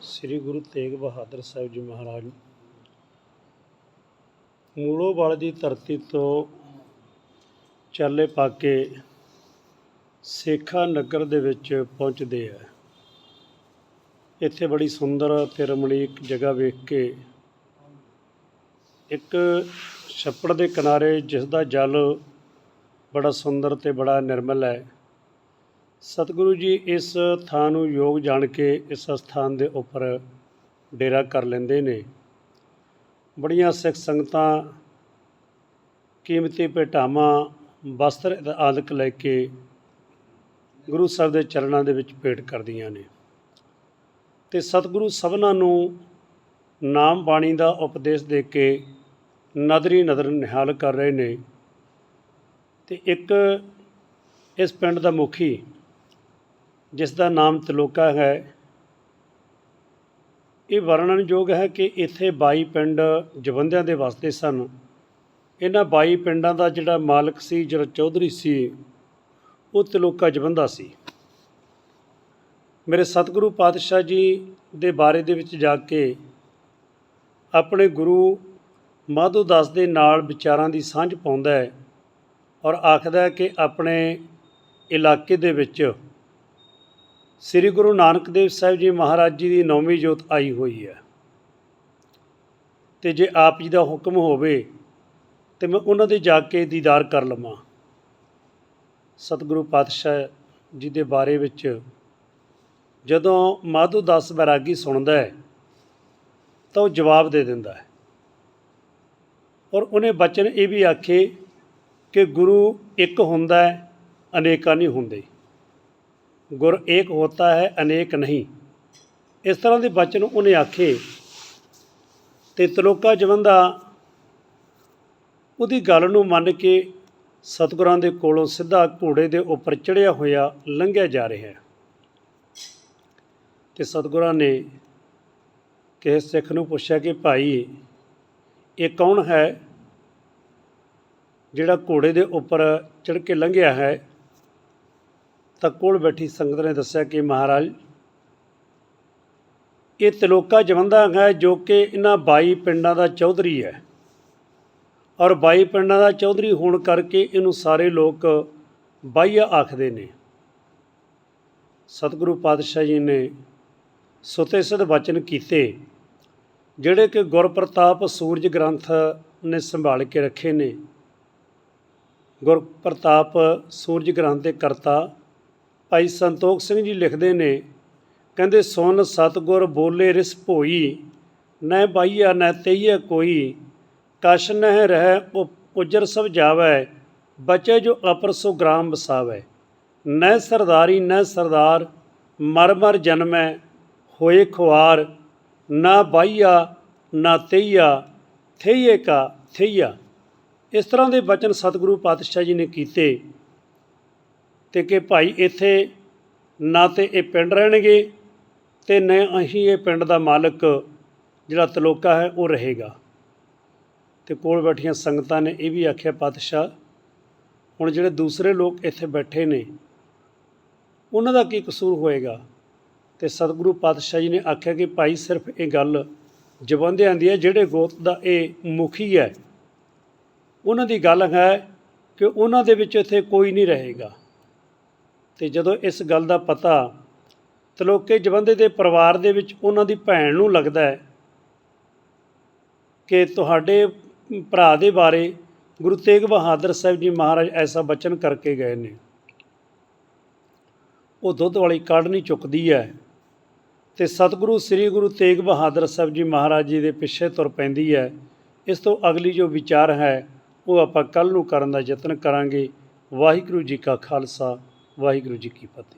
ਸ੍ਰੀ ਗੁਰੂ ਤੇਗ ਬਹਾਦਰ ਸਾਹਿਬ ਜੀ ਮਹਾਰਾਜ ਮੂਲੋਵਾਲ ਦੀ ਧਰਤੀ ਤੋਂ ਚਾਲੇ ਪਾ ਕੇ ਸੇਖਾ ਨਗਰ ਦੇ ਵਿੱਚ ਪਹੁੰਚਦੇ ਆ। ਇੱਥੇ ਬੜੀ ਸੁੰਦਰ ਤੇ ਰਮਣੀਕ ਜਗ੍ਹਾ ਵੇਖ ਕੇ ਇੱਕ ਛੱਪੜ ਦੇ ਕਿਨਾਰੇ ਜਿਸ ਦਾ ਜਲ ਬੜਾ ਸੁੰਦਰ ਤੇ ਬੜਾ ਨਿਰਮਲ ਹੈ। ਸਤਿਗੁਰੂ ਜੀ ਇਸ ਥਾਂ ਨੂੰ ਯੋਗ ਜਾਣ ਕੇ ਇਸ ਸਥਾਨ ਦੇ ਉੱਪਰ ਡੇਰਾ ਕਰ ਲੈਂਦੇ ਨੇ। ਬੜੀਆਂ ਸਿੱਖ ਸੰਗਤਾਂ ਕੀਮਤੀ ਭੇਟਾਵਾਂ, ਵਸਤਰ ਆਦਿਕ ਲੈ ਕੇ ਗੁਰੂ ਸਾਹਿਬ ਦੇ ਚਰਨਾਂ ਦੇ ਵਿੱਚ ਭੇਟ ਕਰਦੀਆਂ ਨੇ। ਤੇ ਸਤਿਗੁਰੂ ਸਭਨਾਂ ਨੂੰ ਨਾਮ ਬਾਣੀ ਦਾ ਉਪਦੇਸ਼ ਦੇ ਕੇ ਨਦਰੀ ਨਦਰ ਨਿਹਾਲ ਕਰ ਰਹੇ ਨੇ। ਤੇ ਇੱਕ ਇਸ ਪਿੰਡ ਦਾ ਮੁਖੀ ਜਿਸ ਦਾ ਨਾਮ ਤਲੋਕਾ ਹੈ। ਇਹ ਵਰਣਨਯੋਗ ਹੈ ਕਿ ਇੱਥੇ 22 ਪਿੰਡ ਜਵੰਦਿਆਂ ਦੇ ਵਸਦੇ ਸਨ। ਇਹਨਾਂ 22 ਪਿੰਡਾਂ ਦਾ ਜਿਹੜਾ ਮਾਲਕ ਸੀ, ਜਿਹੜਾ ਚੌਧਰੀ ਸੀ, ਉਹ ਤਲੋਕਾ ਜਵੰਦਾ ਸੀ। ਮੇਰੇ ਸਤਿਗੁਰੂ ਪਾਤਸ਼ਾਹ ਜੀ ਦੇ ਬਾਰੇ ਦੇ ਵਿੱਚ ਜਾ ਕੇ ਆਪਣੇ ਗੁਰੂ ਮਾਧੋ ਦਾਸ ਦੇ ਨਾਲ ਵਿਚਾਰਾਂ ਦੀ ਸਾਂਝ ਪਾਉਂਦਾ ਹੈ ਔਰ ਆਖਦਾ ਹੈ ਕਿ ਆਪਣੇ ਇਲਾਕੇ ਦੇ ਵਿੱਚ ਸ੍ਰੀ ਗੁਰੂ ਨਾਨਕ ਦੇਵ ਸਾਹਿਬ ਜੀ ਮਹਾਰਾਜ ਜੀ ਦੀ ਨੌਵੀਂ ਜੋਤ ਆਈ ਹੋਈ ਹੈ। ਤੇ ਜੇ ਆਪ ਜੀ ਦਾ ਹੁਕਮ ਹੋਵੇ, ਤੇ ਮੈਂ ਉਹਨਾਂ ਦੇ ਜਾ ਕੇ ਦੀਦਾਰ ਕਰ ਲਵਾਂ। ਸਤਿਗੁਰੂ ਪਾਤਸ਼ਾਹ ਜੀ ਦੇ ਬਾਰੇ ਵਿੱਚ ਜਦੋਂ ਮਾਧੂ ਦਾਸ ਬੈਰਾਗੀ ਸੁਣਦਾ ਹੈ, ਤਾਂ ਉਹ ਜਵਾਬ ਦੇ ਦਿੰਦਾ ਹੈ। ਔਰ ਉਹਨੇ ਬਚਨ ਇਹ ਵੀ ਆਖੇ ਕਿ ਗੁਰੂ ਇੱਕ ਹੁੰਦਾ ਹੈ, ਅਨੇਕਾਂ ਨਹੀਂ ਹੁੰਦੇ। ਗੁਰ ਏਕ ਹੋਤਾ ਹੈ, ਅਨੇਕ ਨਹੀਂ। ਇਸ ਤਰ੍ਹਾਂ ਦੇ ਬਚਨ ਉਹਨੇ ਆਖੇ। ਤੇ ਤਲੋਕਾ ਜਵੰਦਾ ਉਹਦੀ ਗੱਲ ਨੂੰ ਮੰਨ ਕੇ ਸਤਿਗੁਰਾਂ ਦੇ ਕੋਲੋਂ ਸਿੱਧਾ ਘੋੜੇ ਦੇ ਉੱਪਰ ਚੜਿਆ ਹੋਇਆ ਲੰਘਿਆ ਜਾ ਰਿਹਾ ਹੈ। ਤੇ ਸਤਿਗੁਰਾਂ ਨੇ ਕਿਸੇ ਸਿੱਖ ਨੂੰ ਪੁੱਛਿਆ ਕਿ ਭਾਈ, ਇਹ ਕੌਣ ਹੈ ਜਿਹੜਾ ਘੋੜੇ ਦੇ ਉੱਪਰ ਚੜ ਕੇ ਲੰਘਿਆ ਹੈ? ਤਾਂ ਕੋਲ ਬੈਠੀ ਸੰਗਤ ਨੇ ਦੱਸਿਆ ਕਿ ਮਹਾਰਾਜ, ਇਹ ਤਲੋਕਾ ਜਵੰਦਾ ਹੈ ਜੋ ਕਿ ਇਹਨਾਂ 22 ਪਿੰਡਾਂ ਦਾ ਚੌਧਰੀ ਹੈ। ਔਰ 22 ਪਿੰਡਾਂ ਦਾ ਚੌਧਰੀ ਹੋਣ ਕਰਕੇ ਇਹਨੂੰ ਸਾਰੇ ਲੋਕ ਬਾਈਆ ਆਖਦੇ ਨੇ। ਸਤਿਗੁਰੂ ਪਾਤਸ਼ਾਹ ਜੀ ਨੇ ਸੁਤੇ ਸਿਧ ਵਚਨ ਕੀਤੇ, ਜਿਹੜੇ ਕਿ ਗੁਰਪ੍ਰਤਾਪ ਸੂਰਜ ਗ੍ਰੰਥ ਨੇ ਸੰਭਾਲ ਕੇ ਰੱਖੇ ਨੇ। ਗੁਰਪ੍ਰਤਾਪ ਸੂਰਜ ਗ੍ਰੰਥ ਦੇ ਕਰਤਾ ਭਾਈ ਸੰਤੋਖ ਸਿੰਘ ਜੀ ਲਿਖਦੇ ਨੇ, ਕਹਿੰਦੇ ਸੁਨ ਸਤਗੁਰ ਬੋਲੇ ਰਿਸ ਭੋਈ ਨੈ ਬਾਈਆ ਨੈ ਤਈਏ ਕੋਈ, ਕਛ ਨਹਿ ਰਹਿ ਉ- ਉਜਰ ਸਭ ਜਾਵੈ, ਬਚੇ ਜੋ ਅਪਰ ਸੋ ਗ੍ਰਾਮ ਬਸਾਵੈ ਨੈ ਸਰਦਾਰੀ ਨੈ ਸਰਦਾਰ, ਮਰ ਮਰ ਜਨਮੈ, ਹੋਏ ਖੁਆਰ, ਨਾ ਬਾਈਆ, ਨਾ ਤਈਆ, ਥਈਏ ਕਾ, ਥਈਆ। ਇਸ ਤਰ੍ਹਾਂ ਦੇ ਬਚਨ ਸਤਿਗੁਰੂ ਪਾਤਸ਼ਾਹ ਜੀ ਨੇ ਕੀਤੇ। ਤੇ ਕਿ ਭਾਈ ਇੱਥੇ ਨਾ ਤੇ ਇਹ ਪਿੰਡ ਰਹਿਣਗੇ ਤੇ ਨਾ ਅਸੀਂ ਇਹ ਪਿੰਡ ਦਾ ਮਾਲਕ ਜਿਹੜਾ ਤਲੋਕਾ ਹੈ ਉਹ ਰਹੇਗਾ। ਤੇ ਕੋਲ ਬੈਠੀਆਂ ਸੰਗਤਾਂ ਨੇ ਇਹ ਵੀ ਆਖਿਆ, ਪਾਤਸ਼ਾਹ, ਹੁਣ ਜਿਹੜੇ ਦੂਸਰੇ ਲੋਕ ਇੱਥੇ ਬੈਠੇ ਨੇ, ਉਹਨਾਂ ਦਾ ਕੀ ਕਸੂਰ ਹੋਏਗਾ? ਤੇ ਸਤਿਗੁਰੂ ਪਾਤਸ਼ਾਹ ਜੀ ਨੇ ਆਖਿਆ ਕਿ ਭਾਈ ਸਿਰਫ ਇਹ ਗੱਲ ਜਵੰਦਿਆਂ ਦੀ ਹੈ, ਜਿਹੜੇ ਗੋਤ ਦਾ ਇਹ ਮੁਖੀ ਹੈ, ਉਹਨਾਂ ਦੀ ਗੱਲ ਹੈ ਕਿ ਉਹਨਾਂ ਦੇ ਵਿੱਚ ਇੱਥੇ ਕੋਈ ਨਹੀਂ ਰਹੇਗਾ। ਤੇ ਜਦੋਂ ਇਸ ਗੱਲ ਦਾ ਪਤਾ ਤਲੋਕੇ ਜਵੰਦੇ ਦੇ ਪਰਿਵਾਰ ਦੇ ਵਿੱਚ ਉਹਨਾਂ ਦੀ ਭੈਣ ਨੂੰ ਲੱਗਦਾ ਹੈ ਕਿ ਤੁਹਾਡੇ ਭਰਾ ਦੇ ਬਾਰੇ ਗੁਰੂ ਤੇਗ ਬਹਾਦਰ ਸਾਹਿਬ ਜੀ ਮਹਾਰਾਜ ਐਸਾ ਬਚਨ ਕਰਕੇ ਗਏ ਨੇ। ਉਹ ਦੁੱਧ ਵਾਲੀ ਕਾਢ ਨਹੀਂ ਚੁੱਕਦੀ ਹੈ ਤੇ ਸਤਿਗੁਰੂ ਸ੍ਰੀ ਗੁਰੂ ਤੇਗ ਬਹਾਦਰ ਸਾਹਿਬ ਜੀ ਮਹਾਰਾਜ ਜੀ ਦੇ ਪਿੱਛੇ ਤੁਰ ਪੈਂਦੀ ਹੈ। ਇਸ ਤੋਂ ਅਗਲੀ ਜੋ ਵਿਚਾਰ ਹੈ ਉਹ ਆਪਾਂ ਕੱਲ ਨੂੰ ਕਰਨ ਦਾ ਯਤਨ ਕਰਾਂਗੇ। ਵਾਹਿਗੁਰੂ ਜੀ ਕਾ ਖਾਲਸਾ। ਵਾਹਿਗੁਰੂ ਜੀ ਕੀ ਫਤਿਹ।